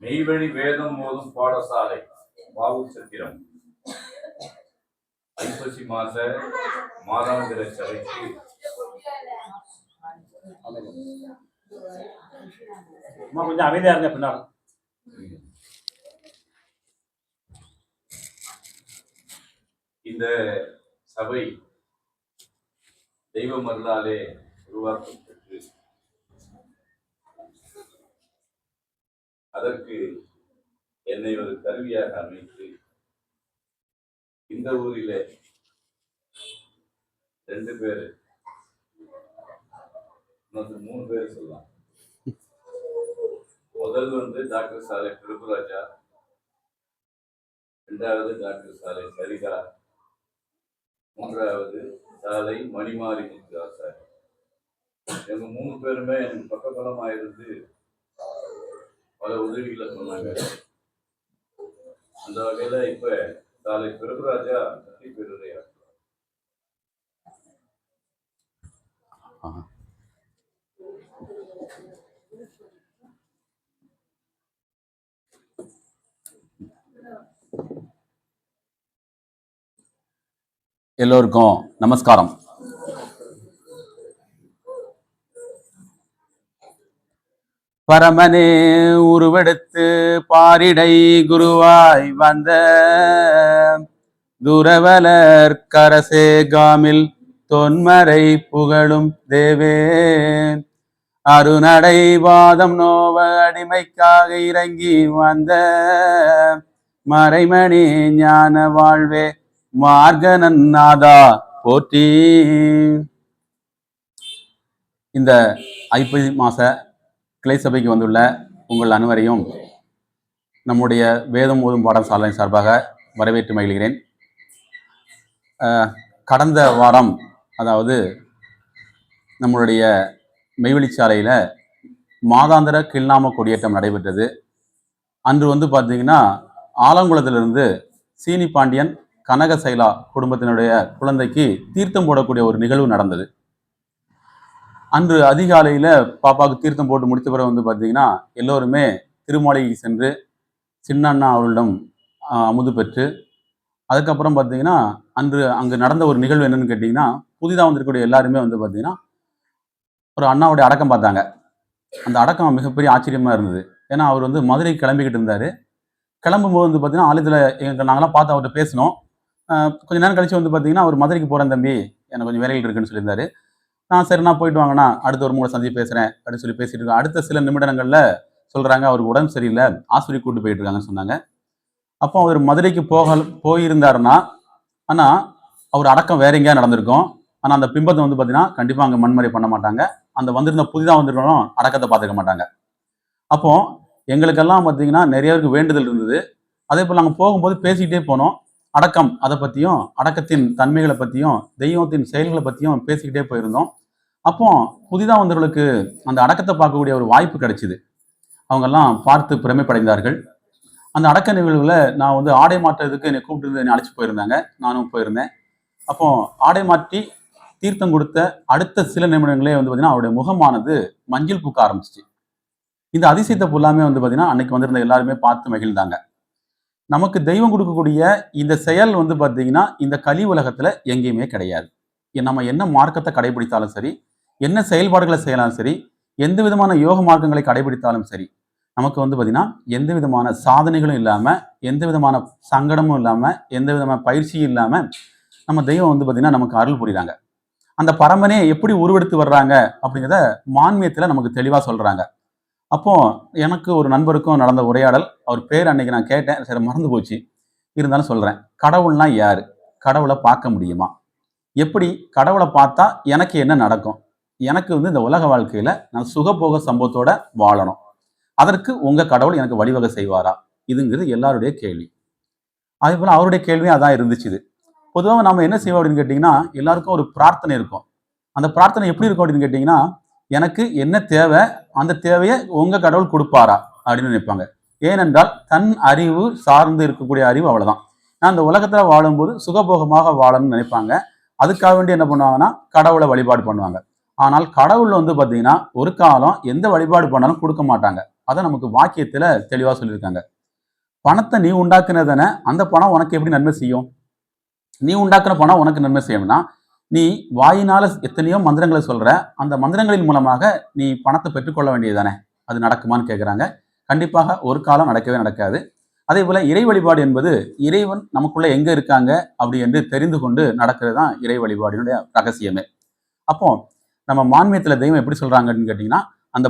மெய்வழி வேதம் மோதும் பாடசாலை வாவு சத்திரம் ஐப்பசி மாச மாதாந்திர சபைக்கு கொஞ்சம் அமைதியா இருங்க பின்னால். இந்த சபை தெய்வ மருளாலே உருவாக்கப்பட்டு அதற்கு என்னை ஒரு கருவியாக அமைத்து இந்த ஊரிலே ரெண்டு பேர் இன்னொரு மூணு பேர் சொல்லலாம். முதல் வந்து டாக்டர் சாலை பிரபுராஜா இரண்டாவது டாக்டர் சாலை சரிகா மூன்றாவது சாலை மணிமாரி முத்துராசாரி எங்க மூணு பேருமே எனக்கு பக்க இருந்து பல உதவிகளை சொன்னாங்க அந்த வகையில இப்ப நாளை பிரபுராஜா பற்றி பெருரையா எல்லோருக்கும் நமஸ்காரம். பரமனே உருவெடுத்து பாரிடை குருவாய் வந்த துரவலர் கரசேகாமில் தொன்மறை புகழும் தேவே அருநடை வாதம் நோவ அடிமைக்காக இறங்கி வந்த மறைமணி ஞான வாழ்வே மார்கனன் நாதா போற்றி. இந்த ஐப்பசி மாச கிளை சபைக்கு வந்துள்ள உங்கள் அனைவரையும் நம்முடைய வேதம் ஓதும் பாடசாலை சார்பாக வரவேற்று மகிழ்கிறேன். கடந்த வாரம் அதாவது நம்மளுடைய மெய்வெளிச்சாலையில் மாதாந்திர கிள்நாம கொடியேற்றம் நடைபெற்றது. அன்று வந்து பார்த்தீங்கன்னா ஆலங்குளத்திலிருந்து சீனி பாண்டியன் கனக சைலா குடும்பத்தினுடைய குழந்தைக்கு தீர்த்தம் போடக்கூடிய ஒரு நிகழ்வு நடந்தது. அன்று அதிகாலையில் பாப்பாவுக்கு தீர்த்தம் போட்டு முடித்த பிறகு வந்து பார்த்தீங்கன்னா எல்லோருமே திருமாலைக்கு சென்று சின்ன அண்ணா அவர்களிடம் அமுது பெற்று அதுக்கப்புறம் பார்த்தீங்கன்னா அன்று அங்கு நடந்த ஒரு நிகழ்வு என்னன்னு கேட்டிங்கன்னா புதிதாக வந்திருக்கக்கூடிய எல்லாருமே வந்து பார்த்தீங்கன்னா ஒரு அண்ணாவுடைய அடக்கம் பார்த்தாங்க. அந்த அடக்கம் மிகப்பெரிய ஆச்சரியமாக இருந்தது. ஏன்னா அவர் வந்து மதுரை கிளம்பிக்கிட்டு இருந்தார். கிளம்பும்போது வந்து பார்த்தீங்கன்னா ஆலயத்தில் எங்கள் நாங்களாம் பார்த்து அவர்கிட்ட பேசினோம். கொஞ்சம் கொஞ்ச நேரம் கழிச்சு வந்து பார்த்தீங்கன்னா அவர் மதுரைக்கு போகிறேன் தம்பி எனக்கு கொஞ்சம் வேலைகள் இருக்குன்னு சொல்லியிருந்தாரு. நான் சரி நான் போயிட்டு வாங்கண்ணா. அடுத்த ஒரு மூணு சந்தி பேசுகிறேன் அப்படின்னு சொல்லி பேசிட்டு இருக்கோம் அடுத்த சில நிமிடங்களில் சொல்கிறாங்க அவருக்கு உடம்பு சரியில்லை. ஆஸ்பத்திரி கூட்டு போயிட்டு இருக்காங்கன்னு சொன்னாங்க. அப்போ அவர் மதுரைக்கு போக போயிருந்தாருன்னா ஆனால் அவர் அடக்கம் வேற எங்கேயா நடந்திருக்கும். ஆனால் அந்த பிம்பத்தை வந்து பார்த்தீங்கன்னா கண்டிப்பாக அங்கே மண்மறை பண்ண மாட்டாங்க. அந்த வந்திருந்த புதிதாக வந்திருக்கணும் அடக்கத்தை பார்த்துக்க மாட்டாங்க. அப்போ எங்களுக்கெல்லாம் பார்த்தீங்கன்னா நிறைய பேருக்கு வேண்டுதல் இருந்தது. அதே போல் நாங்கள் போகும்போது பேசிக்கிட்டே போனோம். அடக்கம் அதை பற்றியும் அடக்கத்தின் தன்மைகளை பற்றியும் தெய்வத்தின் செயல்களை பற்றியும் பேசிக்கிட்டே போயிருந்தோம். அப்போ புதிதாக வந்தவர்களுக்கு அந்த அடக்கத்தை பார்க்கக்கூடிய ஒரு வாய்ப்பு கிடைச்சிது. அவங்கெல்லாம் பார்த்து பிரமைப்படைந்தார்கள். அந்த அடக்க நிகழ்வுகளில் நான் வந்து ஆடை மாற்றுறதுக்கு என்னை கூப்பிட்டு என்னை அழைச்சி போயிருந்தாங்க. நானும் போயிருந்தேன். அப்போ ஆடை மாற்றி தீர்த்தம் கொடுத்த அடுத்த சில நிமிடங்களே வந்து பார்த்தீங்கன்னா அவருடைய முகமானது மஞ்சள் பூக்க ஆரம்பிச்சிச்சு. இந்த அதிசயத்தை ஃபுல்லாமே வந்து பார்த்தீங்கன்னா அன்னைக்கு வந்திருந்த எல்லாருமே பார்த்து மகிழ்ந்தாங்க. நமக்கு தெய்வம் கொடுக்கக்கூடிய இந்த செயல் வந்து பார்த்தீங்கன்னா இந்த கலி உலகத்தில் எங்கேயுமே கிடையாது. நம்ம என்ன மார்க்கத்தை கடைபிடித்தாலும் சரி என்ன செயல்பாடுகளை செய்யலாம் சரி எந்த விதமான யோக மார்க்கங்களை கடைபிடித்தாலும் சரி நமக்கு வந்து பார்த்தீங்கன்னா எந்த விதமான சாதனைகளும் இல்லாமல் எந்த விதமான சங்கடமும் இல்லாமல் எந்த விதமான பயிற்சியும் இல்லாமல் நம்ம தெய்வம் வந்து பார்த்தீங்கன்னா நமக்கு அருள் புரியுறாங்க. அந்த பரம்பனையை எப்படி உருவெடுத்து வர்றாங்க அப்படிங்கிறத மான்மியத்தில் நமக்கு தெளிவாக சொல்கிறாங்க அப்போ எனக்கு ஒரு நண்பருக்கும் நடந்த உரையாடல் அவர் பேர் அன்னைக்கு நான் கேட்டேன் சரி மறந்து போச்சு. இருந்தாலும் சொல்கிறேன் கடவுள்னா யார்? கடவுளை பார்க்க முடியுமா? எப்படி கடவுளை பார்த்தா எனக்கு என்ன நடக்கும்? எனக்கு வந்து இந்த உலக வாழ்க்கையில் நான் சுகபோக சம்பவத்தோட வாழணும். அதற்கு உங்கள் கடவுள் எனக்கு வழிவகை செய்வாரா? இதுங்கிறது எல்லாருடைய கேள்வி. அதே போல் அவருடைய கேள்வியும் அதான் இருந்துச்சு இது. பொதுவாக நம்ம என்ன செய்வோம் அப்படின்னு கேட்டிங்கன்னா எல்லாருக்கும் ஒரு பிரார்த்தனை இருக்கும். அந்த பிரார்த்தனை எப்படி இருக்கும் அப்படின்னு கேட்டிங்கன்னா எனக்கு என்ன தேவை? அந்த தேவையை உங்கள் கடவுள் கொடுப்பாரா அப்படின்னு நினைப்பாங்க. ஏனென்றால் தன் அறிவு சார்ந்து இருக்கக்கூடிய அறிவு அவ்வளவுதான். நான் இந்த உலகத்தில் வாழும்போது சுகபோகமாக வாழணும்னு நினைப்பாங்க. அதுக்காக வேண்டி என்ன பண்ணுவாங்கன்னா கடவுளை வழிபாடு பண்ணுவாங்க. ஆனால் கடவுள் வந்து பார்த்தீங்கன்னா ஒரு காலம் எந்த வழிபாடு பண்ணாலும் கொடுக்க மாட்டாங்க. அதை நமக்கு வாக்கியத்தில் தெளிவாக சொல்லியிருக்காங்க. பணத்தை நீ உண்டாக்குனதானே அந்த பணம் உனக்கு எப்படி நன்மை செய்யும்? நீ உண்டாக்குன பணம் உனக்கு நன்மை செய்யணும்னா நீ வாயினால எத்தனையோ மந்திரங்களை சொல்ற அந்த மந்திரங்களின் மூலமாக நீ பணத்தை பெற்றுக்கொள்ள வேண்டியதுதானே? அது நடக்குமான்னு கேட்குறாங்க கண்டிப்பாக ஒரு காலம் நடக்கவே நடக்காது. அதே போல இறை வழிபாடு என்பது இறைவன் நமக்குள்ள எங்க இருக்காங்க அப்படி என்று தெரிந்து கொண்டு நடக்கிறது தான் இறை வழிபாடினுடைய ரகசியமே. அப்போ நம்ம மான்மியத்துல தெய்வம் எப்படி சொல்றாங்கன்னு கேட்டீங்கன்னா அந்த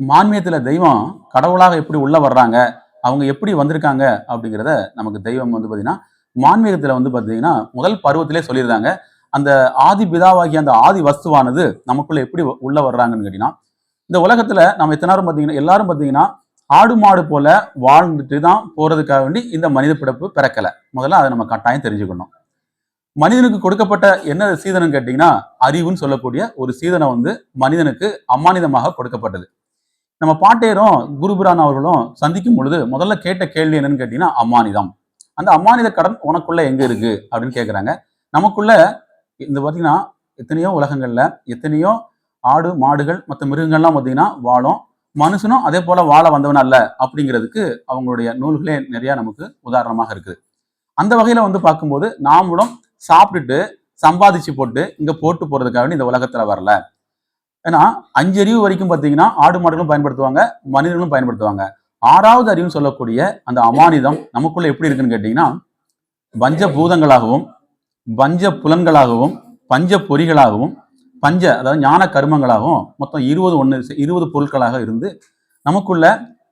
மான்மியத்துல தெய்வம் கடவுளாக எப்படி உள்ள வர்றாங்க அவங்க எப்படி வந்திருக்காங்க அப்படிங்கிறத நமக்கு தெய்வம் வந்து பார்த்தீங்கன்னா மான்மீகத்தில் வந்து பார்த்தீங்கன்னா முதல் பருவத்திலே சொல்லியிருந்தாங்க. அந்த ஆதி பிதாவாகிய அந்த ஆதி வஸ்துவானது நமக்குள்ள எப்படி உள்ள வர்றாங்கன்னு கேட்டீங்கன்னா இந்த உலகத்துல நம்ம எத்தனை நேரம் பார்த்தீங்கன்னா எல்லாரும் பார்த்தீங்கன்னா ஆடு மாடு போல வாழ்ந்துட்டு தான் போறதுக்காக வேண்டி இந்த மனித பிறப்பு பிறக்கலை. முதல்ல அதை நம்ம கட்டாயம் தெரிஞ்சுக்கணும். மனிதனுக்கு கொடுக்கப்பட்ட என்ன சீதனம் கேட்டீங்கன்னா அறிவுன்னு சொல்லக்கூடிய ஒரு சீதனம் வந்து மனிதனுக்கு அமானிதமாக கொடுக்கப்பட்டது. நம்ம பாட்டேரும் குருபுரான் அவர்களும் சந்திக்கும் பொழுது முதல்ல கேட்ட கேள்வி என்னன்னு கேட்டீங்கன்னா அம்மானிதம். அந்த அம்மானித கடன் உனக்குள்ள எங்க இருக்கு? அப்படின்னு கேட்குறாங்க நமக்குள்ள இந்த பார்த்தீங்கன்னா எத்தனையோ உலகங்கள்ல எத்தனையோ ஆடு மாடுகள் மற்ற மிருகங்கள்லாம் பார்த்தீங்கன்னா வாழும். மனுஷனும் அதே போல வாழ வந்தவன் அல்ல அப்படிங்கிறதுக்கு அவங்களுடைய நூல்களே நிறைய நமக்கு உதாரணமாக இருக்குது. அந்த வகையில வந்து பார்க்கும்போது நாமளும் சாப்பிட்டுட்டு சம்பாதிச்சு போட்டு இங்க போட்டு போறதுக்காக இந்த உலகத்துல வரல. ஏன்னா அஞ்சு அறிவு வரைக்கும் பார்த்தீங்கன்னா ஆடு மாடுகளும் பயன்படுத்துவாங்க மனிதர்களும் பயன்படுத்துவாங்க. ஆறாவது அறிவுன்னு சொல்லக்கூடிய அந்த அமானிதம் நமக்குள்ள எப்படி இருக்குன்னு கேட்டீங்கன்னா பஞ்ச பூதங்களாகவும் பஞ்ச புலன்களாகவும் பஞ்ச பொறிகளாகவும் பஞ்ச அதாவது ஞான கர்மங்களாகவும் மொத்தம் இருபது ஒன்று இருபது பொருட்களாக இருந்து நமக்குள்ள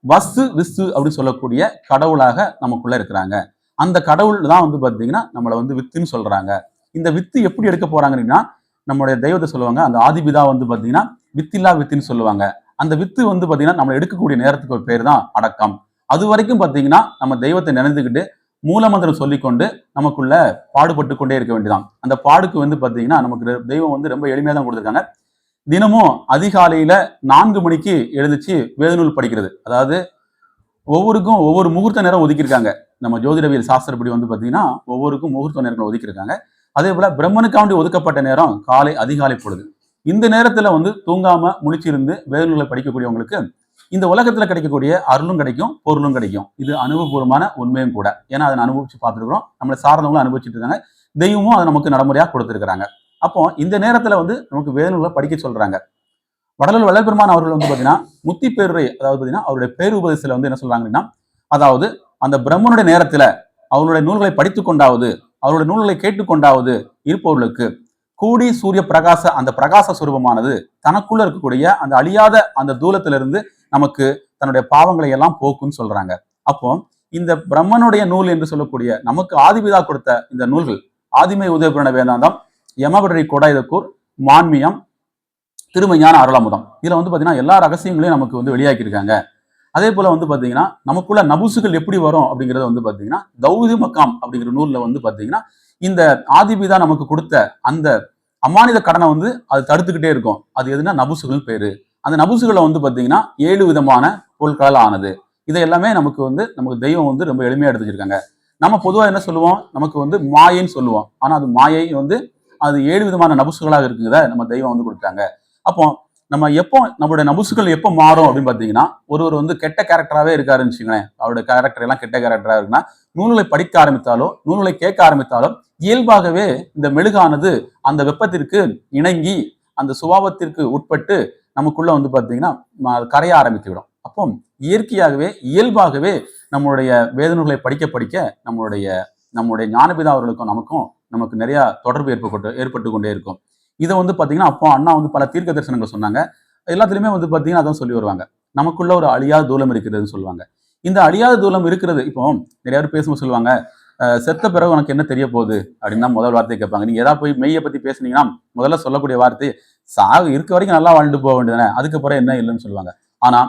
வஸ்து விஸ்து அப்படின்னு சொல்லக்கூடிய கடவுளாக நமக்குள்ள இருக்கிறாங்க. அந்த கடவுள் தான் வந்து பார்த்தீங்கன்னா நம்மளை வந்து வித்துன்னு சொல்றாங்க. இந்த வித்து எப்படி எடுக்க போறாங்கன்னா நம்மளுடைய தெய்வத்தை சொல்லுவாங்க அந்த ஆதிபிதா வந்து பார்த்தீங்கன்னா வித்தில்லா வித்துன்னு சொல்லுவாங்க. அந்த வித்து வந்து பார்த்தீங்கன்னா நம்ம எடுக்கக்கூடிய நேரத்துக்கு ஒரு பேர் தான் அடக்கம். அது வரைக்கும் பார்த்தீங்கன்னா நம்ம தெய்வத்தை நினைந்துக்கிட்டு மூலமந்திரம் சொல்லிக்கொண்டு நமக்குள்ள பாடுபட்டு கொண்டே இருக்க வேண்டியதான் அந்த பாடுக்கு வந்து பார்த்தீங்கன்னா நமக்கு தெய்வம் வந்து ரொம்ப எளிமையாக தான் கொடுத்துருக்காங்க. தினமும் அதிகாலையில நான்கு மணிக்கு எழுந்துச்சு வேதநூல் படிக்கிறது. அதாவது ஒவ்வொருக்கும் ஒவ்வொரு முகூர்த்த நேரம் ஒதுக்கியிருக்காங்க. நம்ம ஜோதிடவியல் சாஸ்திரப்படி வந்து பார்த்தீங்கன்னா ஒவ்வொருக்கும் முகூர்த்த நேரங்கள் ஒதுக்கியிருக்காங்க. அதே போல பிரம்மனுக்காண்டி ஒதுக்கப்பட்ட நேரம் காலை அதிகாலை பொழுது. இந்த நேரத்துல வந்து தூங்காம முழிச்சிருந்து வேதங்களை படிக்கக்கூடியவங்களுக்கு இந்த உலகத்துல கிடைக்கக்கூடிய அருளும் கிடைக்கும் பொருளும் கிடைக்கும். இது அனுபவபூர்வமான உண்மையும் கூட. ஏன்னா அதை அனுபவிச்சு பார்த்துருக்குறோம். நம்மளை சார்ந்தவங்களும் அனுபவிச்சுட்டு இருக்காங்க. தெய்வமும் அதை நமக்கு நடைமுறையாக கொடுத்துருக்காங்க அப்போ இந்த நேரத்துல வந்து நமக்கு வேதங்களை படிக்க சொல்றாங்க. வடலூர் வள்ளல்பெருமான் அவர்கள் வந்து பார்த்தீங்கன்னா முத்தி பேருரை அதாவது பார்த்தீங்கன்னா அவருடைய பேரு உபதேசத்துல வந்து என்ன சொல்றாங்கன்னா அதாவது அந்த பிரம்மனுடைய நேரத்துல அவருடைய நூல்களை படித்து கொண்டாவது அவருடைய நூல்களை கேட்டுக்கொண்டாவது இருப்பவர்களுக்கு கூடி சூரிய பிரகாச அந்த பிரகாச சுரூபமானது தனக்குள்ள இருக்கக்கூடிய அந்த அழியாத அந்த தூலத்திலிருந்து நமக்கு தன்னுடைய பாவங்களை எல்லாம் போக்குன்னு சொல்றாங்க. அப்போ இந்த பிரம்மனுடைய நூல் என்று சொல்லக்கூடிய நமக்கு ஆதிபிதா கொடுத்த இந்த நூல்கள் ஆதிமை உதயபுரண வேதாந்தம் யமபடரி கொடாயுதக்கூர் மான்மியம் திருமஞான அருளாமுதம். இதுல வந்து பாத்தீங்கன்னா எல்லா ரகசியங்களையும் நமக்கு வந்து வெளியாக்கியிருக்காங்க. அதே போல வந்து பாத்தீங்கன்னா நமக்குள்ள நபுசுகள் எப்படி வரும் அப்படிங்கறத வந்து பாத்தீங்கன்னா தௌது மக்காம் அப்படிங்கிற நூல்ல வந்து பாத்தீங்கன்னா இந்த ஆதிபிதா நமக்கு கொடுத்த அந்த அமானித கடனை வந்து அது தடுத்துக்கிட்டே இருக்கும். அது எதுனா நபுசுகள் பேரு. அந்த நபுசுகளை வந்து பாத்தீங்கன்னா ஏழு விதமான பொருட்களால் ஆனது. இதை எல்லாமே நமக்கு வந்து நமக்கு தெய்வம் வந்து ரொம்ப எளிமையா எடுத்து வச்சிருக்காங்க. நம்ம பொதுவா என்ன சொல்லுவோம்? நமக்கு வந்து மாயைன்னு சொல்லுவோம். ஆனா அது மாயை வந்து அது ஏழு விதமான நபுசுகளாக இருக்குங்கிறத நம்ம தெய்வம் வந்து கொடுத்தாங்க அப்போ நம்ம எப்போ நம்மளுடைய நபுசுகள் எப்போ மாறும் அப்படின்னு பார்த்தீங்கன்னா ஒருவர் வந்து கெட்ட கேரக்டராகவே இருக்காருன்னு வச்சுங்களேன் அவருடைய கேரக்டர் எல்லாம் கெட்ட கேரக்டராக இருக்குன்னா நூல்களை படிக்க ஆரம்பித்தாலோ நூல்களை கேட்க ஆரம்பித்தாலும் இயல்பாகவே இந்த மெழுகானது அந்த வெப்பத்திற்கு இணங்கி அந்த சுபாவத்திற்கு உட்பட்டு நமக்குள்ள வந்து பார்த்தீங்கன்னா கரைய ஆரம்பித்துவிடும். அப்போ இயற்கையாகவே இயல்பாகவே நம்மளுடைய வேதநூல்களை படிக்க படிக்க நம்மளுடைய நம்முடைய ஞானபிதா அவர்களுக்கும் நமக்கும் நமக்கு நிறையா தொடர்பு ஏற்பட்டு ஏற்பட்டு கொண்டே இருக்கும். இதை வந்து பார்த்தீங்கன்னா அப்போ அண்ணா வந்து பல தீர்க்க தரிசனங்கள் சொன்னாங்க. எல்லாத்துலேயுமே வந்து பார்த்தீங்கன்னா அதான் சொல்லி வருவாங்க. நமக்குள்ள ஒரு அழியாத தூலம் இருக்கிறதுன்னு சொல்லுவாங்க. இந்த அழியாத தூலம் இருக்கிறது இப்போ நிறைய பேர் பேசும்போது சொல்லுவாங்க செத்த பிறகு உனக்கு என்ன தெரிய போகுது? அப்படின்னு தான் முதல் வார்த்தை கேட்பாங்க. நீங்க ஏதாவது போய் மெய்யை பத்தி பேசுனீங்கன்னா முதல்ல சொல்லக்கூடிய வார்த்தை சாவு இருக்க வரைக்கும் நல்லா வாழ்ந்து போக வேண்டியதானே அதுக்கப்புறம் என்ன இல்லைன்னு சொல்லுவாங்க. ஆனா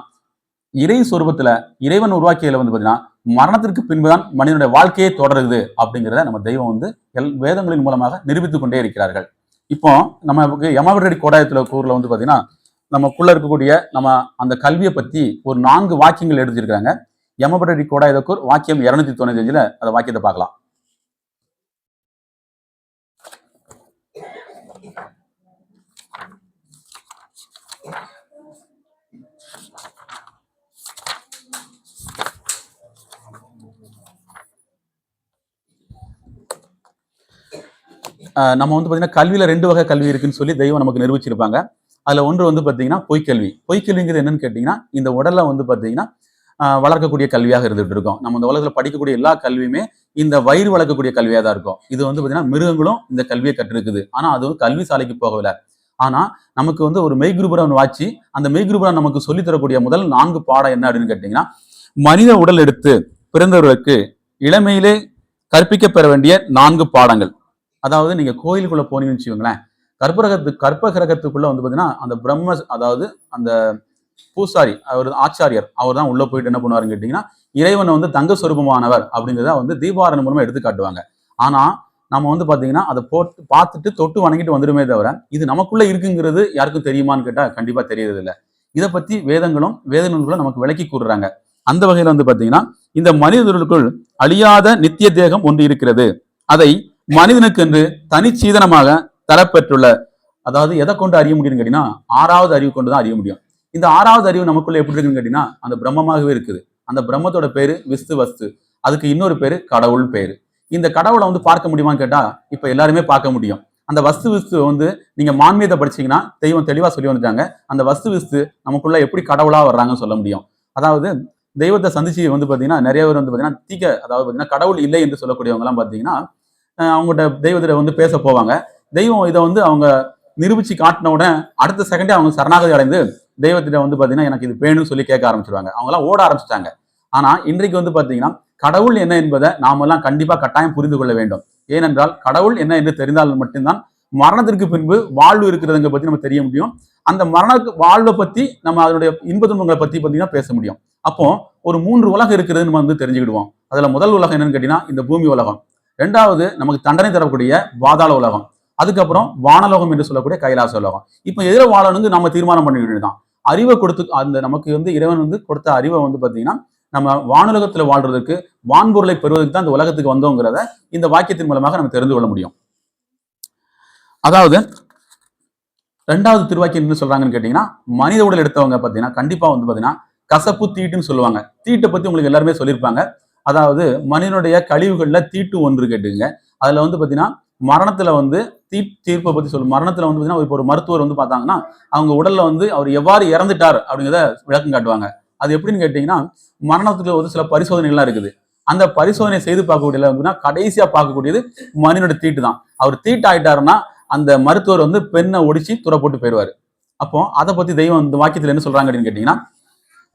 இறை சொரூபத்துல இறைவன் உருவாக்கியதுல வந்து பார்த்தீங்கன்னா மரணத்திற்கு பின்புதான் மனிதனுடைய வாழ்க்கையே தொடருது அப்படிங்கிறத நம்ம தெய்வம் வந்து எல் வேதங்களின் மூலமாக நிரூபித்துக் கொண்டே இருக்கிறார்கள். இப்போ நமக்கு யமவரடி கோடாயத்தில் கூறுல வந்து பார்த்தீங்கன்னா நமக்குள்ள இருக்கக்கூடிய நம்ம அந்த கல்வியை பற்றி ஒரு நான்கு வாக்கியங்கள் எடுத்திருக்காங்க யமபடரி கோடாயதக்கூர் வாக்கியம் இரநூத்தி தொண்ணூத்தி அஞ்சுல அந்த வாக்கியத்தை பார்க்கலாம். நம்ம வந்து பார்த்தீங்கன்னா கல்வியில் ரெண்டு வகை கல்வி இருக்குன்னு சொல்லி தெய்வம் நமக்கு நிரூபிச்சிருப்பாங்க. அதில் ஒன்று வந்து பார்த்தீங்கன்னா பொய்க்கல்வி. பொய்க்கல்விங்கிறது என்னன்னு கேட்டிங்கன்னா இந்த உடலை வந்து பார்த்தீங்கன்னா வளர்க்கக்கூடிய கல்வியாக இருந்துகிட்டு இருக்கோம். நம்ம இந்த உலகத்தில் படிக்கக்கூடிய எல்லா கல்வியுமே இந்த வயிறு வளர்க்கக்கூடிய கல்வியாக தான் இருக்கும். இது வந்து பார்த்தீங்கன்னா மிருகங்களும் இந்த கல்வியை கற்றிருக்குது ஆனால் அது வந்து கல்வி சாலைக்கு போகவில்லை. ஆனால் நமக்கு வந்து ஒரு மெய்குருபுரம் வாட்சி அந்த மெய்குருபுரம் நமக்கு சொல்லித்தரக்கூடிய முதல் நான்கு பாடம் என்ன அப்படின்னு கேட்டிங்கன்னா மனித உடல் எடுத்து பிறந்தவர்களுக்கு இளமையிலே கற்பிக்க பெற வேண்டிய நான்கு பாடங்கள். அதாவது நீங்க கோயிலுக்குள்ள போனீங்கன்னு வச்சுக்கோங்களேன் கற்பகிரகத்து கற்பகிரகத்துக்குள்ள வந்து பாத்தீங்கன்னா அந்த பிரம்ம அதாவது அந்த பூசாரி அவர் ஆச்சாரியர் அவர் தான் உள்ள போயிட்டு என்ன பண்ணுவாருன்னு கேட்டீங்கன்னா இறைவனை வந்து தங்க சொரூபமானவர் அப்படிங்கிறத வந்து தீபாரணம் மூலமா எடுத்து காட்டுவாங்க. ஆனா நம்ம வந்து பாத்தீங்கன்னா அதை போட்டு பார்த்துட்டு தொட்டு வணங்கிட்டு வந்துடுமே தவிர இது நமக்குள்ள இருக்குங்கிறது யாருக்கும் தெரியுமான்னு கேட்டா கண்டிப்பா தெரியறது இல்லை இதை பத்தி வேதங்களும் வேத நூல்களும் நமக்கு விளக்கி கூறுறாங்க. அந்த வகையில வந்து பாத்தீங்கன்னா இந்த மனிதர்களுக்குள் அழியாத நித்திய தேகம் ஒன்று இருக்கிறது. அதை மனிதனுக்கென்று தனிச்சீதனமாக தரப்பெற்றுள்ள அதாவது எதை கொண்டு அறிய முடியும்னு கேட்டீங்கன்னா ஆறாவது அறிவு கொண்டு தான் அறிய முடியும். இந்த ஆறாவது அறிவு நமக்குள்ள எப்படி இருக்குன்னு கேட்டீங்கன்னா அந்த பிரம்மமாகவே இருக்குது. அந்த பிரம்மத்தோட பேரு விஸ்து வஸ்து. அதுக்கு இன்னொரு பேரு கடவுள் பேரு. இந்த கடவுளை வந்து பார்க்க முடியுமான்னு கேட்டா இப்ப எல்லாருமே பார்க்க முடியும். அந்த வஸ்து விஸ்து வந்து நீங்க மான்மியத்தை படிச்சீங்கன்னா தெய்வம் தெளிவா சொல்லி வந்துட்டாங்க. அந்த வஸ்து விஸ்து நமக்குள்ள எப்படி கடவுளா வர்றாங்கன்னு சொல்ல முடியும். அதாவது தெய்வத்தை சந்திச்சு வந்து பாத்தீங்கன்னா நிறைய பேர் வந்து பாத்தீங்கன்னா தீக்க அதாவது பாத்தீங்கன்னா கடவுள் இல்லை என்று சொல்லக்கூடியவங்க எல்லாம் பாத்தீங்கன்னா அவங்ககிட்ட தெய்வத்திட்ட வந்து பேச போவாங்க. தெய்வம் இதை வந்து அவங்க நிரூபிச்சு காட்டின உடனே அடுத்த செகண்டே அவங்க சரணாகதி அடைந்து தெய்வத்திட்ட வந்து பார்த்தீங்கன்னா எனக்கு இது வேணும்னு சொல்லி கேட்க ஆரம்பிச்சிருவாங்க. அவங்களாம் ஓட ஆரம்பிச்சிட்டாங்க. ஆனால் இன்றைக்கு வந்து பார்த்தீங்கன்னா கடவுள் என்ன என்பதை நாமெல்லாம் கண்டிப்பாக கட்டாயம் புரிந்து கொள்ள வேண்டும். ஏனென்றால் கடவுள் என்ன என்று தெரிந்தால் மட்டும்தான் மரணத்திற்கு பின்பு வாழ்வு இருக்கிறதுங்க பற்றி நம்ம தெரிய முடியும். அந்த மரண வாழ்வை பற்றி நம்ம அதனுடைய இன்ப துன்பங்களை பற்றி பார்த்தீங்கன்னா பேச முடியும். அப்போ ஒரு மூன்று உலகம் இருக்கிறதுன்னு நம்ம வந்து தெரிஞ்சுக்கிடுவோம். அதில் முதல் உலகம் என்னன்னு கேட்டீங்கன்னா இந்த பூமி உலகம். ரெண்டாவது நமக்கு தண்டனை தரக்கூடிய வாதாள உலகம். அதுக்கப்புறம் வானலோகம் என்று சொல்லக்கூடிய கைலாச உலகம். இப்போ எதிர வாழணுங்க நம்ம தீர்மானம் பண்ணிக்கிட்டு தான் அறிவை கொடுத்து அந்த நமக்கு வந்து இறைவன் வந்து கொடுத்த அறிவை வந்து பார்த்தீங்கன்னா நம்ம வானுலகத்தில் வாழ்றதுக்கு வான்பொருளை பெறுவதற்கு தான் இந்த உலகத்துக்கு வந்தோங்கிறத இந்த வாக்கியத்தின் மூலமாக நம்ம தெரிந்து கொள்ள முடியும். அதாவது ரெண்டாவது திருவாக்கியம் என்ன சொல்றாங்கன்னு கேட்டீங்கன்னா மனித உடல் எடுத்தவங்க பார்த்தீங்கன்னா கண்டிப்பாக வந்து பார்த்தீங்கன்னா கசப்பு தீட்டுன்னு சொல்லுவாங்க. தீட்டை பற்றி உங்களுக்கு எல்லாருமே சொல்லியிருப்பாங்க. அதாவது மனிதனுடைய கழிவுகளில் தீட்டு ஒன்று கேட்டுங்க அதில் வந்து பார்த்தீங்கன்னா மரணத்தில் வந்து தீ தீர்ப்பை பற்றி சொல்லும் மரணத்தில் வந்து பார்த்தீங்கன்னா இப்போ ஒரு மருத்துவர் வந்து பார்த்தாங்கன்னா அவங்க உடலில் வந்து அவர் எவ்வாறு இறந்துட்டார் அப்படிங்கிறத விளக்கம் காட்டுவாங்க. அது எப்படின்னு கேட்டிங்கன்னா மரணத்துக்கு வந்து சில பரிசோதனைகள்லாம் இருக்குது. அந்த பரிசோதனை செய்து பார்க்கக்கூடியதுல அப்படின்னா கடைசியாக பார்க்கக்கூடியது மனிதனோட தீட்டு தான். அவர் தீட்டு ஆயிட்டாருன்னா அந்த மருத்துவர் வந்து பெண்ணை ஒடிச்சு துறை போட்டு போயிடுவார். அப்போ அதை பத்தி தெய்வம் இந்த வாக்கியத்தில் என்ன சொல்றாங்க அப்படின்னு கேட்டீங்கன்னா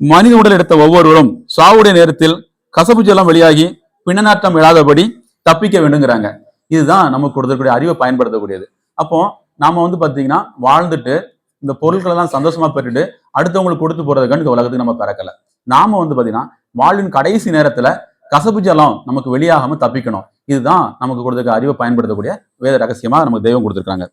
மனித உடல் எடுத்த ஒவ்வொருவரும் சாவுடைய நேரத்தில் கசப்பு ஜலம் வெளியாகி பின்னநாட்டம் இல்லாதபடி தப்பிக்க வேண்டுங்கிறாங்க. இதுதான் நமக்கு கொடுக்கக்கூடிய அறிவை பயன்படுத்தக்கூடியது. அப்போ நாம வந்து பாத்தீங்கன்னா வாழ்ந்துட்டு இந்த பொருட்களை எல்லாம் சந்தோஷமா பெற்றுட்டு அடுத்தவங்களுக்கு கொடுத்து போறதுக்கான இந்த உலகத்துக்கு நம்ம பிறக்கல. நாம வந்து பாத்தீங்கன்னா வாழ்வின் கடைசி நேரத்துல கசப்பு ஜலம் நமக்கு வெளியாகாம தப்பிக்கணும். இதுதான் நமக்கு கொடுத்துருக்க அறிவை பயன்படுத்தக்கூடிய வேத ரகசியமா நமக்கு தெய்வம் கொடுத்துருக்காங்க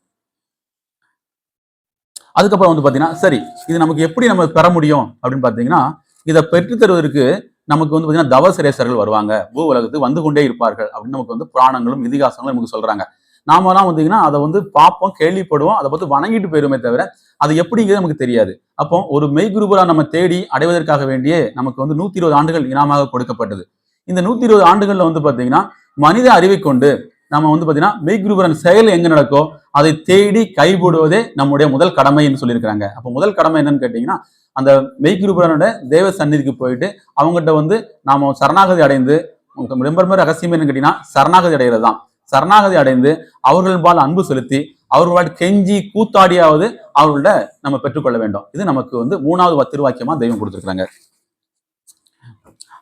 அதுக்கப்புறம் வந்து பாத்தீங்கன்னா சரி இது நமக்கு எப்படி நம்ம பெற முடியும் அப்படின்னு பாத்தீங்கன்னா இதை பெற்றுத்தருவதற்கு நமக்கு வந்து பாத்தீங்கன்னா தவசிரேசர்கள் வருவாங்க. பூ உலகத்துக்கு வந்து கொண்டே இருப்பார்கள் அப்படின்னு நமக்கு வந்து புராணங்களும் இதிகாசங்களும் நமக்கு சொல்றாங்க. நாமெல்லாம் வந்தீங்கன்னா அதை வந்து பார்ப்போம் கேள்விப்படுவோம் அதை பார்த்து வணங்கிட்டு போயிருமே தவிர அது எப்படிங்கிறது நமக்கு தெரியாது. அப்போ ஒரு மெய்குருபுரா நம்ம தேடி அடைவதற்காக வேண்டியே நமக்கு வந்து நூத்தி இருபது ஆண்டுகள் இனாமாக கொடுக்கப்பட்டது. இந்த நூத்தி இருபது ஆண்டுகள்ல வந்து பாத்தீங்கன்னா மனித அறிவை கொண்டு நம்ம வந்து பார்த்தீங்கன்னா மெய்குருபரன் செயல் எங்கே நடக்கோ அதை தேடி கைவிடுவதே நம்முடைய முதல் கடமைன்னு சொல்லியிருக்கிறாங்க. அப்போ முதல் கடமை என்னன்னு கேட்டிங்கன்னா அந்த மெய்குருபரனோட தேவ சந்நிதிக்கு போயிட்டு அவங்ககிட்ட வந்து நாம சரணாகதி அடைந்து ரொம்ப ரொம்ப ரகசியம் என்னன்னு கேட்டிங்கன்னா சரணாகதி அடைகிறது தான் சரணாகதி அடைந்து அவர்கள் பால் அன்பு செலுத்தி அவர்களோட கெஞ்சி கூத்தாடியாவது அவர்களோட நம்ம பெற்றுக்கொள்ள வேண்டும். இது நமக்கு வந்து மூணாவது வ- தெய்வம் கொடுத்துருக்குறாங்க.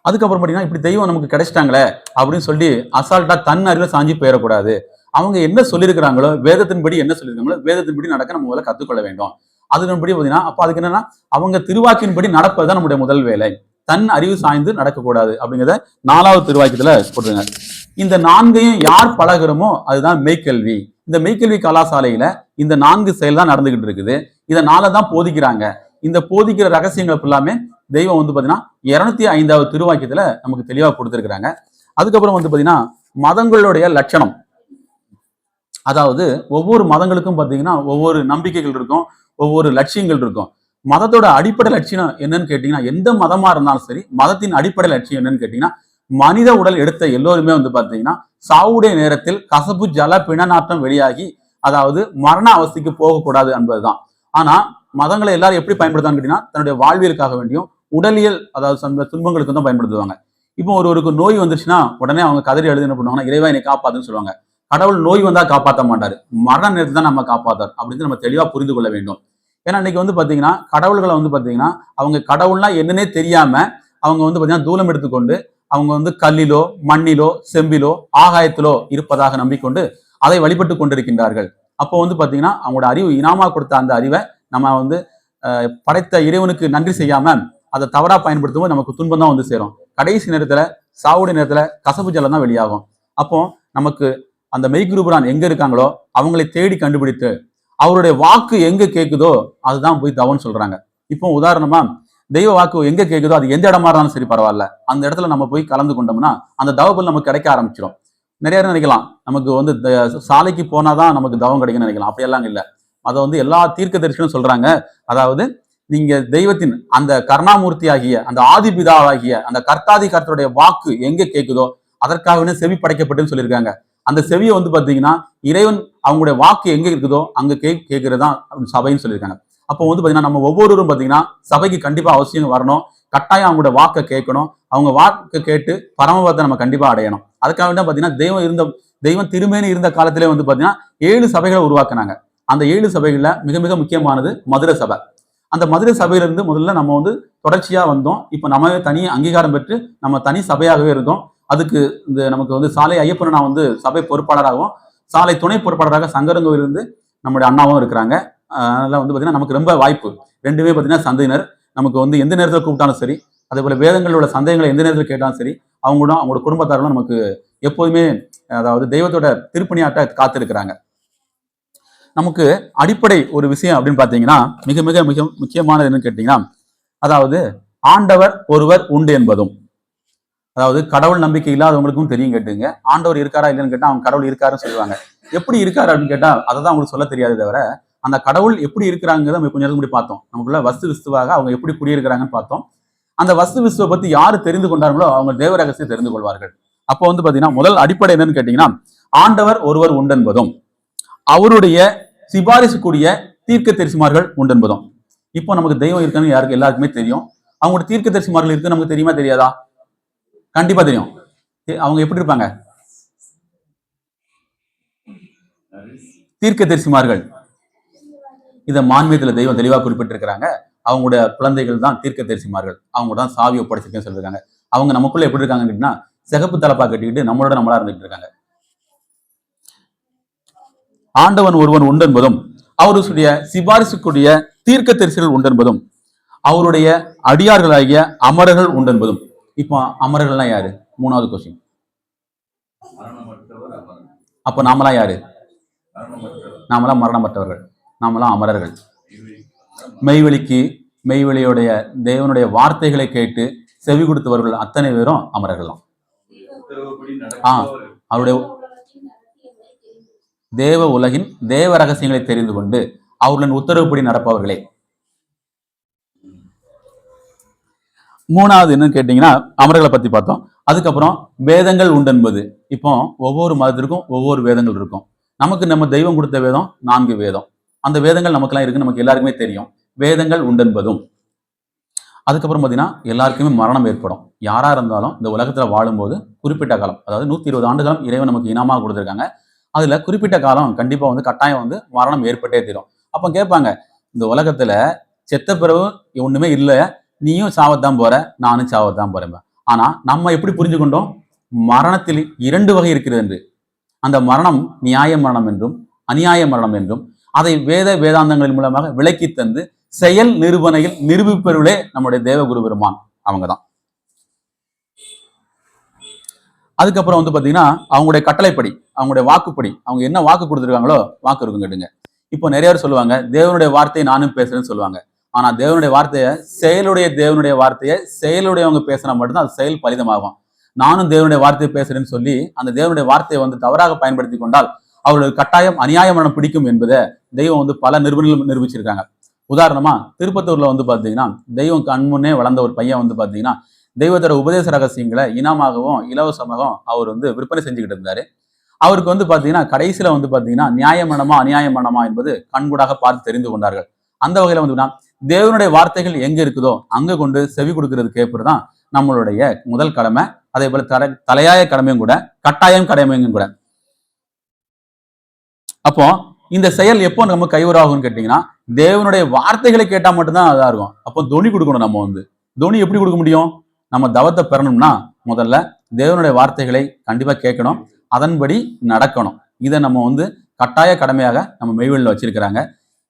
அதுக்கப்புறம் பார்த்தீங்கன்னா இப்படி தெய்வம் நமக்கு கிடைச்சிட்டாங்களே அப்படின்னு சொல்லி அசால்ட்டா தன் அறிவில் சாஞ்சி போயிடக்கூடாது. அவங்க என்ன சொல்லியிருக்கிறாங்களோ வேதத்தின்படி என்ன சொல்லியிருக்காங்களோ வேதத்தின்படி நடக்க நம்ம முதல்ல கற்றுக்கொள்ள வேண்டும். அதன்படி பார்த்தீங்கன்னா அப்போ அதுக்கு என்னன்னா அவங்க திருவாக்கின்படி நடப்பதுதான் நம்முடைய முதல் வேலை. தன் அறிவு சாய்ந்து நடக்கக்கூடாது அப்படிங்கிறத நாலாவது திருவாக்கியத்துல போட்டுருங்க இந்த நான்கையும் யார் பழகிறோமோ அதுதான் மெய்க்கல்வி. இந்த மெய்க்கல்வி கலாசாலையில இந்த நான்கு செயல் தான் நடந்துகிட்டு இருக்குது. இதை நாளை தான் போதிக்கிறாங்க. இந்த போதிக்கிற ரகசியங்கள் எல்லாமே தெய்வம் வந்து பார்த்தீங்கன்னா இரநூத்தி ஐந்தாவது திருவாக்கியத்தில் நமக்கு தெளிவாக கொடுத்துருக்குறாங்க. அதுக்கப்புறம் வந்து பார்த்தீங்கன்னா மதங்களுடைய லட்சணம். அதாவது ஒவ்வொரு மதங்களுக்கும் பார்த்தீங்கன்னா ஒவ்வொரு நம்பிக்கைகள் இருக்கும் ஒவ்வொரு லட்சியங்கள் இருக்கும். மதத்தோட அடிப்படை லட்சியம் என்னன்னு கேட்டிங்கன்னா எந்த மதமாக இருந்தாலும் சரி மதத்தின் அடிப்படை லட்சியம் என்னன்னு கேட்டிங்கன்னா மனித உடல் எடுத்த எல்லோருமே வந்து பார்த்தீங்கன்னா சாவுடைய நேரத்தில் கசப்பு ஜல பிணநாட்டம் வெளியாகி அதாவது மரண அவஸ்தைக்கு போகக்கூடாது என்பதுதான். ஆனால் மதங்களை எல்லாரும் எப்படி பயன்படுத்தான்னு கேட்டீங்கன்னா தன்னுடைய வாழ்வியலுக்காக வேண்டியும் உடலியல் அதாவது துன்பங்களுக்கு தான் பயன்படுத்துவாங்க. இப்போ ஒருவருக்கு நோய் வந்துருச்சுன்னா உடனே அவங்க கதறி எழுதி என்ன பண்ணுவாங்கன்னா இறைவா என்னை காப்பாதுன்னு சொல்லுவாங்க. கடவுள் நோய் வந்தா காப்பாற்ற மாட்டாரு. மரண நேரத்தை தான் நம்ம காப்பாத்தார் அப்படின்னு நம்ம தெளிவா புரிந்து கொள்ள வேண்டும். ஏன்னா இன்னைக்கு வந்து பாத்தீங்கன்னா கடவுள்களை வந்து பாத்தீங்கன்னா அவங்க கடவுள்னா என்னன்னே தெரியாம அவங்க வந்து பாத்தீங்கன்னா தூரம் எடுத்துக்கொண்டு அவங்க வந்து கல்லிலோ மண்ணிலோ செம்பிலோ ஆகாயத்திலோ இருப்பதாக நம்பிக்கொண்டு அதை வழிபட்டு கொண்டிருக்கின்றார்கள். அப்போ வந்து பாத்தீங்கன்னா அவங்களோட அறிவு இனாமா கொடுத்த அந்த அறிவை நம்ம வந்து படைத்த இறைவனுக்கு நன்றி செய்யாம அதை தவறா பயன்படுத்தும்போது நமக்கு துன்பம் தான் வந்து சேரும். கடைசி நேரத்துல சாவுடைய நேரத்துல கசப்பு ஜலம் தான் வெளியாகும். அப்போ நமக்கு அந்த மெய்குருபுரான் எங்க இருக்காங்களோ அவங்களை தேடி கண்டுபிடித்து அவருடைய வாக்கு எங்க கேட்குதோ அதுதான் போய் தவன்னு சொல்றாங்க. இப்போ உதாரணமா தெய்வ வாக்கு எங்க கேட்குதோ அது எந்த இடமா இருந்தாலும் சரி பரவாயில்ல. அந்த இடத்துல நம்ம போய் கலந்து கொண்டோம்னா அந்த தவபல் நமக்கு கிடைக்க ஆரம்பிச்சிடும் நிறைய நினைக்கலாம் நமக்கு வந்து த- சாலைக்கு போனாதான் நமக்கு தவம் கிடைக்கும்னு நினைக்கலாம். அப்படியெல்லாம் இல்லை. அதை வந்து எல்லா தீர்க்க தரிசனம் சொல்றாங்க. அதாவது நீங்க தெய்வத்தின் அந்த கருணாமூர்த்தி ஆகிய அந்த ஆதிபிதாவாகிய அந்த கர்த்தாதி கர்த்தருடைய வாக்கு எங்க கேட்குதோ அதற்காகவே செவி படைக்கப்பட்டுன்னு சொல்லியிருக்காங்க. அந்த செவியை வந்து பாத்தீங்கன்னா இறைவன் அவங்களுடைய வாக்கு எங்க இருக்குதோ அங்க கே கேட்கறதா சபைன்னு சொல்லியிருக்காங்க. அப்போ வந்து பாத்தீங்கன்னா நம்ம ஒவ்வொருவரும் பாத்தீங்கன்னா சபைக்கு கண்டிப்பா அவசியம் வரணும். கட்டாயம் அவங்களோட வாக்கை கேட்கணும். அவங்க வாக்கு கேட்டு பரமபத்தை நம்ம கண்டிப்பா அடையணும். அதுக்காக தான் பாத்தீங்கன்னா தெய்வம் இருந்த தெய்வம் திருமேனி இருந்த காலத்திலே வந்து பாத்தீங்கன்னா ஏழு சபைகளை உருவாக்குனாங்க. அந்த ஏழு சபைகளில் மிக மிக முக்கியமானது மதுரை சபை. அந்த மதுரை சபையிலிருந்து முதல்ல நம்ம வந்து தொடர்ச்சியாக வந்தோம். இப்போ நம்ம தனி அங்கீகாரம் பெற்று நம்ம தனி சபையாகவே இருந்தோம் அதுக்கு இந்த நமக்கு வந்து சாலை ஐயப்பனா வந்து சபை பொறுப்பாளராகவும் சாலை துணை பொறுப்பாளராக சங்கரங்கோவில் இருந்து நம்முடைய அண்ணாவும் இருக்கிறாங்க. அதனால் வந்து பார்த்திங்கன்னா நமக்கு ரொம்ப வாய்ப்பு. ரெண்டுமே பார்த்தீங்கன்னா சந்தையினர். நமக்கு வந்து எந்த நேரத்தில் கூப்பிட்டாலும் சரி அதே வேதங்களில் வேதங்களோட சந்தேகங்களை எந்த நேரத்தில் கேட்டாலும் சரி அவங்களும் அவங்களோட குடும்பத்தார்களும் நமக்கு எப்போதுமே அதாவது தெய்வத்தோட திருப்பணியாட்ட காத்திருக்கிறாங்க. நமக்கு அடிப்படை ஒரு விஷயம் அப்படின்னு பார்த்தீங்கன்னா மிக மிக மிக முக்கியமானது என்னன்னு கேட்டீங்கன்னா அதாவது ஆண்டவர் ஒருவர் உண்டு என்பதும். அதாவது கடவுள் நம்பிக்கை இல்லாதவங்களுக்கும் தெரியும் கேட்டுங்க. ஆண்டவர் இருக்காரா இல்லைன்னு கேட்டால் அவங்க கடவுள் இருக்காருன்னு சொல்லுவாங்க. எப்படி இருக்காரு அப்படின்னு கேட்டால் அதை தான் அவங்களுக்கு சொல்ல தெரியாது தவிர அந்த கடவுள் எப்படி இருக்கிறாங்கிறத நம்ம கொஞ்ச நேரத்துக்கு முடி பார்த்தோம். நமக்குள்ள வஸ்து விஸ்துவாக அவங்க எப்படி குடியிருக்கிறாங்கன்னு பார்த்தோம். அந்த வஸ்து விஸ்துவை பற்றி யார் தெரிந்து கொண்டார்களோ அவங்க தேவ ரகசியம் தெரிந்து கொள்வார்கள். அப்போ வந்து பார்த்தீங்கன்னா முதல் அடிப்படை என்னன்னு கேட்டிங்கன்னா ஆண்டவர் ஒருவர் உண்டு என்பதும். அவருடைய சிபாரிசுக்குரிய தீர்க்க தரிசிமார்கள் உண்டென்பதும். இப்போ நமக்கு தெய்வம் இருக்குன்னு யாருக்கு எல்லாருக்குமே தெரியும். அவங்களோட தீர்க்க தரிசிமார்கள் இருக்கு நமக்கு தெரியுமா தெரியாதா? கண்டிப்பா தெரியும். அவங்க எப்படி இருப்பாங்க? தீர்க்க தரிசிமார்கள் இதை மான்மியத்தில் தெய்வம் தெளிவாக குறிப்பிட்டிருக்கிறாங்க. அவங்களுடைய குழந்தைகள் தான் தீர்க்க தரிசிமார்கள் அவங்க தான் சாவி ஒப்படைச்சிருக்கேன்னு சொல்லியிருக்காங்க அவங்க நமக்குள்ள எப்படி இருக்காங்க அப்படின்னா சிகப்பு தலப்பா கட்டிக்கிட்டு நம்மளோட நம்மளா இருந்துட்டு இருக்காங்க. ஆண்டவன் ஒருவன் உண்டென்பதும் அவருடைய சிபாரிசுக்குரிய தீர்க்க தரிசிகள் உண்டென்பதும் அவருடைய அடியார்களாகிய அமரர்கள் உண்டென்பதும். இப்போ அமரர்கள்லாம் யாரு? மூணாவது கொஸ்டின் அப்ப அப்போ நாமெல்லாம் யாரு? மரணமற்றவர் நாமெல்லாம் மரணமற்றவர்கள். நாமெல்லாம் அமரர்கள். மெய்வெளிக்கு மெய்வெளியுடைய தேவனுடைய வார்த்தைகளை கேட்டு செவி கொடுத்தவர்கள் அத்தனை பேரும் அமரர்கள் ஆ. அவருடைய தேவ உலகின் தேவ ரகசியங்களை தெரிந்து கொண்டு அவர்களின் உத்தரவுப்படி நடப்பவர்களே. மூணாவது என்னன்னு கேட்டீங்கன்னா அமரர்களை பத்தி பார்த்தோம். அதுக்கப்புறம் வேதங்கள் உண்டு என்பது இப்போ ஒவ்வொரு மதத்திற்கும் ஒவ்வொரு வேதங்கள் இருக்கும். நமக்கு நம்ம தெய்வம் கொடுத்த வேதம் நான்கு வேதம். அந்த வேதங்கள் நமக்கெல்லாம் இருக்கு நமக்கு எல்லாருக்குமே தெரியும். வேதங்கள் உண்டென்பதும். அதுக்கப்புறம் பார்த்தீங்கன்னா எல்லாருக்குமே மரணம் ஏற்படும். யாரா இருந்தாலும் இந்த உலகத்துல வாழும்போது குறிப்பிட்ட காலம் அதாவது நூத்தி இருபது ஆண்டு காலம் இறைவன் நமக்கு இனமாக கொடுத்துருக்காங்க. அதுல குறிப்பிட்ட காலம் கண்டிப்பா வந்து கட்டாயம் வந்து மரணம் ஏற்பட்டே தீரும். அப்போ கேட்பாங்க இந்த உலகத்துல செத்த பிறகு ஒண்ணுமே இல்லை நீயும் சாவத்தான் போற நானும் சாவத்தான் போறேன் ஆனா நம்ம எப்படி புரிஞ்சு கொண்டோம் மரணத்தில் இரண்டு வகை இருக்கிறது என்று. அந்த மரணம் நியாய மரணம் என்றும் அநியாய மரணம் என்றும் அதை வேத வேதாந்தங்களின் மூலமாக விளக்கி தந்து செயல் நிரூபணையில் நிரூபிப்பவர்களே நம்முடைய தேவகுரு பெருமான். அவங்க தான் அதுக்கப்புறம் வந்து பார்த்தீங்கன்னா அவங்களுடைய கட்டளைப்படி அவங்களுடைய வாக்குப்படி அவங்க என்ன வாக்கு கொடுத்துருக்காங்களோ வாக்கு இருக்கும் கேட்டுங்க. இப்போ நிறைய பேர் சொல்லுவாங்க தேவனுடைய வார்த்தையை நானும் பேசுறேன்னு சொல்லுவாங்க. ஆனால் தேவனுடைய வார்த்தையை செயலுடைய தேவனுடைய வார்த்தையை செயலுடையவங்க பேசினா மட்டும்தான் அது செயல் பலிதமாகும். நானும் தேவனுடைய வார்த்தையை பேசுறேன்னு சொல்லி அந்த தேவனுடைய வார்த்தையை வந்து தவறாக பயன்படுத்தி கொண்டால் அவர்களுக்கு கட்டாயம் அநியாயமான பிடிக்கும் என்பதை தெய்வம் வந்து பல நிறுவனங்கள் நிரூபிச்சிருக்காங்க. உதாரணமா திருப்பத்தூர்ல வந்து பாத்தீங்கன்னா தெய்வம் கண்முன்னே வளர்ந்த ஒரு பையன் வந்து பாத்தீங்கன்னா தெய்வத்தோட உபதேச ரகசியங்களை இனமாகவும் இலவசமாகவும் அவர் வந்து விற்பனை செஞ்சுக்கிட்டு இருந்தாரு. அவருக்கு வந்து பாத்தீங்கன்னா கடைசியில வந்து பாத்தீங்கன்னா நியாயமனமா அநியாயமனமா என்பது கண்கூடாக பார்த்து தெரிந்து கொண்டார்கள். அந்த வகையில வந்து தேவனுடைய வார்த்தைகள் எங்க இருக்குதோ அங்கே கொண்டு செவி கொடுக்கிறது கேட்பதுதான் நம்மளுடைய முதல் கடமை. அதே போல தலை தலையாய கடமையும் கூட கட்டாயம் கடமையும் கூட. அப்போ இந்த செயல் எப்போ நம்ம கைவராகும்னு கேட்டீங்கன்னா தேவனுடைய வார்த்தைகளை கேட்டா மட்டும்தான் அதாக இருக்கும். அப்போ தொனி கொடுக்கணும் நம்ம வந்து. தொனி எப்படி கொடுக்க முடியும்? நம்ம தவத்தை பெறணும்னா முதல்ல தேவனுடைய வார்த்தைகளை கண்டிப்பாக கேட்கணும். அதன்படி நடக்கணும். இதை நம்ம வந்து கட்டாய கடமையாக நம்ம மெய்வெளியில் வச்சிருக்கிறாங்க.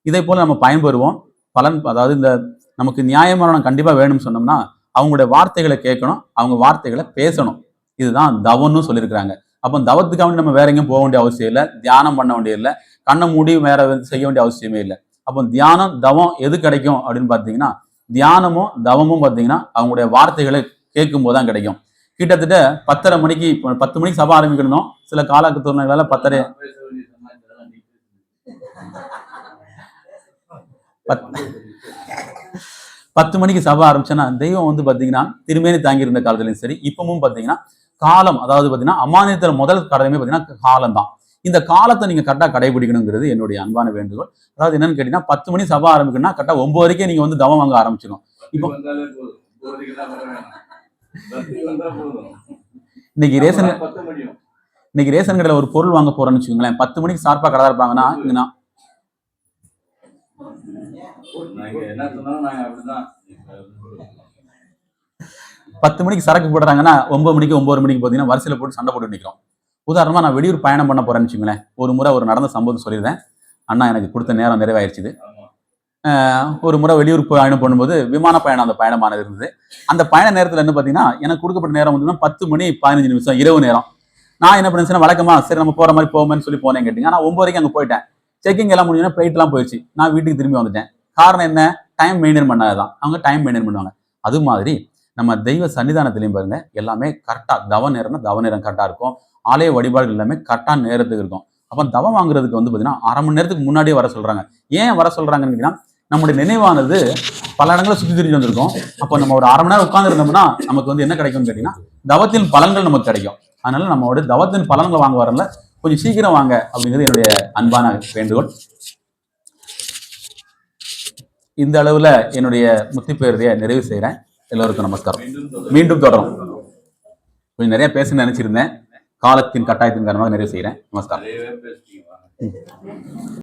இதை போல் நம்ம பயன்பெறுவோம். பலன் அதாவது இந்த நமக்கு நியாயமரணம் கண்டிப்பாக வேணும்னு சொன்னோம்னா அவங்களுடைய வார்த்தைகளை கேட்கணும். அவங்க வார்த்தைகளை பேசணும். இதுதான் தவம்னு சொல்லியிருக்கிறாங்க. அப்போ தவத்துக்காக நம்ம வேற எங்கேயும் போக வேண்டிய அவசியம் இல்லை. தியானம் பண்ண வேண்டிய இல்லை. கண்ணை மூடி வேற எதுவும் செய்ய வேண்டிய அவசியமே இல்லை. அப்போ தியானம் தவம் எது கிடைக்கும் அப்படின்னு பார்த்தீங்கன்னா தியானமும் தவமும் பார்த்தீங்கன்னா அவங்களுடைய வார்த்தைகளை கேட்கும் போது தான் கிடைக்கும். கிட்டத்தட்ட பத்தரை மணிக்கு இப்போ பத்து மணிக்கு சபை ஆரம்பிக்கணும் சில காலத்துறைகளால பத்தரை பத்து மணிக்கு சபை ஆரம்பிச்சேன்னா தெய்வம் வந்து பார்த்தீங்கன்னா திருமேனி தாங்கி இருந்த காலத்துலையும் சரி இப்பவும் பார்த்தீங்கன்னா காலம் அதாவது பார்த்தீங்கன்னா அமானியத்தில் முதல் கடமை பார்த்தீங்கன்னா காலம் தான் இந்த காலத்தை நீங்க கரெக்டாக கடைபிடிக்கணுங்கிறது என்னுடைய அன்பான வேண்டுகோள். அதாவது என்னன்னு கேட்டீங்கன்னா பத்து மணி சபை ஆரம்பிக்கணும்னா கரெக்டாக ஒன்பது வரைக்கும் நீங்க வந்து தவம் வாங்க ஆரம்பிச்சிடும் இப்போ- இன்னைக்கு ரேஷன் இன்னைக்கு ரேஷன் கடையில் ஒரு பொருள் வாங்க போறோம்னு வச்சுக்கோங்களேன். பத்து மணிக்கு சார்பாக கடை இருப்பாங்கன்னா இங்க நான் நாங்க என்ன சொன்னாலும் நாங்க அப்படிதான். பத்து மணிக்கு சரக்கு போடுறாங்கன்னா ஒன்பது மணிக்கு ஒன்பது மணிக்கு பார்த்தீங்கன்னா வரிசையில் போட்டு சண்டை போட்டு நிற்கிறோம் உதாரணமா நான் வெளியூர் பயணம் பண்ண போறேன்னு வச்சுக்கோங்களேன் ஒரு முறை ஒரு நடந்த சம்பவத்தை சொல்லியிருந்தேன். அண்ணா எனக்கு கொடுத்த நேரம் நிறைவாயிருச்சுது. ஒரு முறை வெளியூர் பயணம் பண்ணும்போது விமான பயணம் அந்த பயணமானது இருந்தது. அந்த பயண நேரத்தில் என்ன பார்த்தீங்கன்னா எனக்கு கொடுக்கப்பட்ட நேரம் வந்து பத்து மணி பதினஞ்சு நிமிஷம் இரவு நேரம். நான் என்ன பண்ணேன் வழக்கமா சரி நம்ம போற மாதிரி போவோம்னு சொல்லி போனேன் கேட்டீங்க. நான் ஒன்பது வரைக்கும் அங்கே போயிட்டேன். செக்கிங் எல்லாம் முடிஞ்சுன்னா ஃப்ளைட்லாம் போயிடுச்சு நான் வீட்டுக்கு திரும்பி வந்துட்டேன். காரணம் என்ன? டைம் மெயின்டைன் பண்ணாதான் அவங்க டைம் மெயின்டைன் பண்ணுவாங்க. அது மாதிரி நம்ம தெய்வ சன்னிதானத்திலையும் பாருங்க எல்லாமே கரெக்டா தவ நேரம்னா தவ நேரம் கரெக்டா இருக்கும். ஆலய வழிபாடுகள் எல்லாமே கரெக்டான நேரத்துக்கு இருக்கும். அப்போ தவம் வாங்குறதுக்கு வந்து பார்த்தீங்கன்னா அரை மணி நேரத்துக்கு முன்னாடியே வர சொல்றாங்க. ஏன் வர சொல்றாங்கன்னு கேட்டிங்கன்னா நம்முடைய நினைவானது பல இடங்களை சுற்றி திரிஞ்சு வந்திருக்கும். அப்போ நம்ம ஒரு அரை மணி நேரம் உட்காந்துருந்தோம்னா நமக்கு வந்து என்ன கிடைக்கும்னு கேட்டிங்கன்னா தவத்தின் பலன்கள் நமக்கு கிடைக்கும். அதனால நம்மளோட தவத்தின் பலன்களை வாங்க வரல கொஞ்சம் சீக்கிரம் வாங்க அப்படிங்கிறது என்னுடைய அன்பான வேண்டுகோள். இந்த அளவில் என்னுடைய முத்திப்பேருடைய நிறைவு செய்கிறேன் எல்லோருக்கும் நமஸ்காரம். மீண்டும் தொடரும். கொஞ்சம் நிறைய பேச நினைச்சிருந்தேன். காலத்தின் கட்டாயத்தின் காரணமாக நிறைவு செய்கிறேன் நமஸ்காரம்.